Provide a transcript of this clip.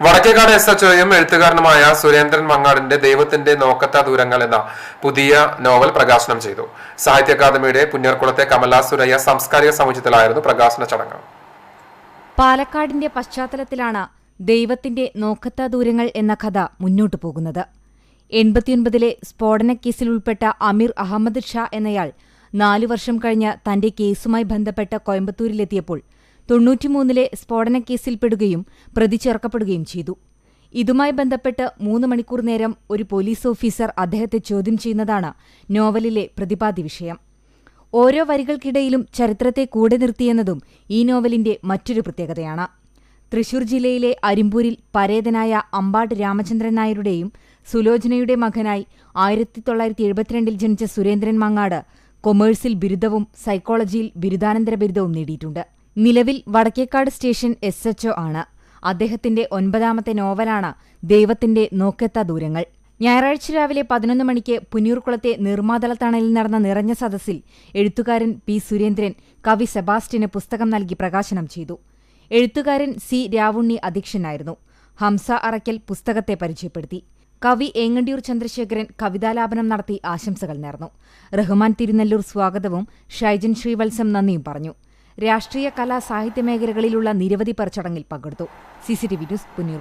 വടക്കേക്കാട് എസ് എച്ച്ഒയും എഴുത്തുകാരനുമായ സുരേന്ദ്രൻ മങ്ങാടിന്റെ ദൈവത്തിന്റെ നോക്കത്ത ദൂരങ്ങൾ എന്ന പുതിയ നോവൽ പ്രകാശനം ചെയ്തു. സാഹിത്യ അക്കാദമിയുടെ പുന്നർക്കുളത്തെ കമലാ സുരയ്യ സാംസ്കാരിക സമുച്ചയത്തിലായിരുന്നു പ്രകാശന ചടങ്ങ്. പാലക്കാടിന്റെ പശ്ചാത്തലത്തിലാണ് ദൈവത്തിന്റെ നോക്കത്ത ദൂരങ്ങൾ എന്ന കഥ മുന്നോട്ടു പോകുന്നത്. എൺപത്തിയൊൻപതിലെ സ്ഫോടനക്കേസിൽ ഉൾപ്പെട്ട അമീർ അഹമ്മദ് ഷാ എന്നയാൾ നാലു വർഷം കഴിഞ്ഞ് തന്റെ കേസുമായി ബന്ധപ്പെട്ട് കോയമ്പത്തൂരിലെത്തിയപ്പോൾ തൊണ്ണൂറ്റിമൂന്നിലെ സ്ഫോടനക്കേസിൽപ്പെടുകയും പ്രതി ചേർക്കപ്പെടുകയും ചെയ്തു. ഇതുമായി ബന്ധപ്പെട്ട് മൂന്ന് മണിക്കൂർ നേരം ഒരു പോലീസ് ഓഫീസർ അദ്ദേഹത്തെ ചോദ്യം ചെയ്യുന്നതാണ് നോവലിലെ പ്രതിപാദ്യ വിഷയം. ഓരോ വരികൾക്കിടയിലും ചരിത്രത്തെ കൂടെ നിർത്തിയെന്നതും ഈ നോവലിന്റെ മറ്റൊരു പ്രത്യേകതയാണ്. തൃശൂർ ജില്ലയിലെ അരിമ്പൂരിൽ പരേതനായ അമ്പാട് രാമചന്ദ്രൻ നായരുടെയും സുലോചനയുടെ മകനായി ആയിരത്തി തൊള്ളായിരത്തി എഴുപത്തിരണ്ടിൽ ജനിച്ച സുരേന്ദ്രൻ മങ്ങാട് കൊമേഴ്സിൽ ബിരുദവും സൈക്കോളജിയിൽ ബിരുദാനന്തര ബിരുദവും നേടിയിട്ടുണ്ട്. നിലവിൽ വടക്കേക്കാട് സ്റ്റേഷൻ എസ് എച്ച്ഒ ആണ്. അദ്ദേഹത്തിന്റെ ഒൻപതാമത്തെ നോവലാണ് ദൈവത്തിന്റെ നോക്കെത്ത ദൂരങ്ങൾ. ഞായറാഴ്ച രാവിലെ പതിനൊന്ന് മണിക്ക് പുന്നൂർക്കുളത്തെ നിർമ്മാതള തണലിൽ നടന്ന നിറഞ്ഞ സദസ്സിൽ എഴുത്തുകാരൻ പി സുരേന്ദ്രൻ കവി സെബാസ്റ്റിന് പുസ്തകം നൽകി പ്രകാശനം ചെയ്തു. എഴുത്തുകാരൻ സി രാവുണ്ണി അധ്യക്ഷനായിരുന്നു. ഹംസ അറയ്ക്കൽ പുസ്തകത്തെ പരിചയപ്പെടുത്തി. കവി ഏങ്ങണ്ടിയൂർ ചന്ദ്രശേഖരൻ കവിതാലാപനം നടത്തി ആശംസകൾ നേർന്നു. റഹ്മാൻ തിരുനെല്ലൂർ സ്വാഗതവും ഷൈജൻ ശ്രീവത്സം നന്ദിയും പറഞ്ഞു. രാഷ്ട്രീയ കലാ സാഹിത്യ മേഖലകളിലുള്ള നിരവധി പേർ ചടങ്ങിൽ പങ്കെടുത്തു. C CCTV news Punnoor.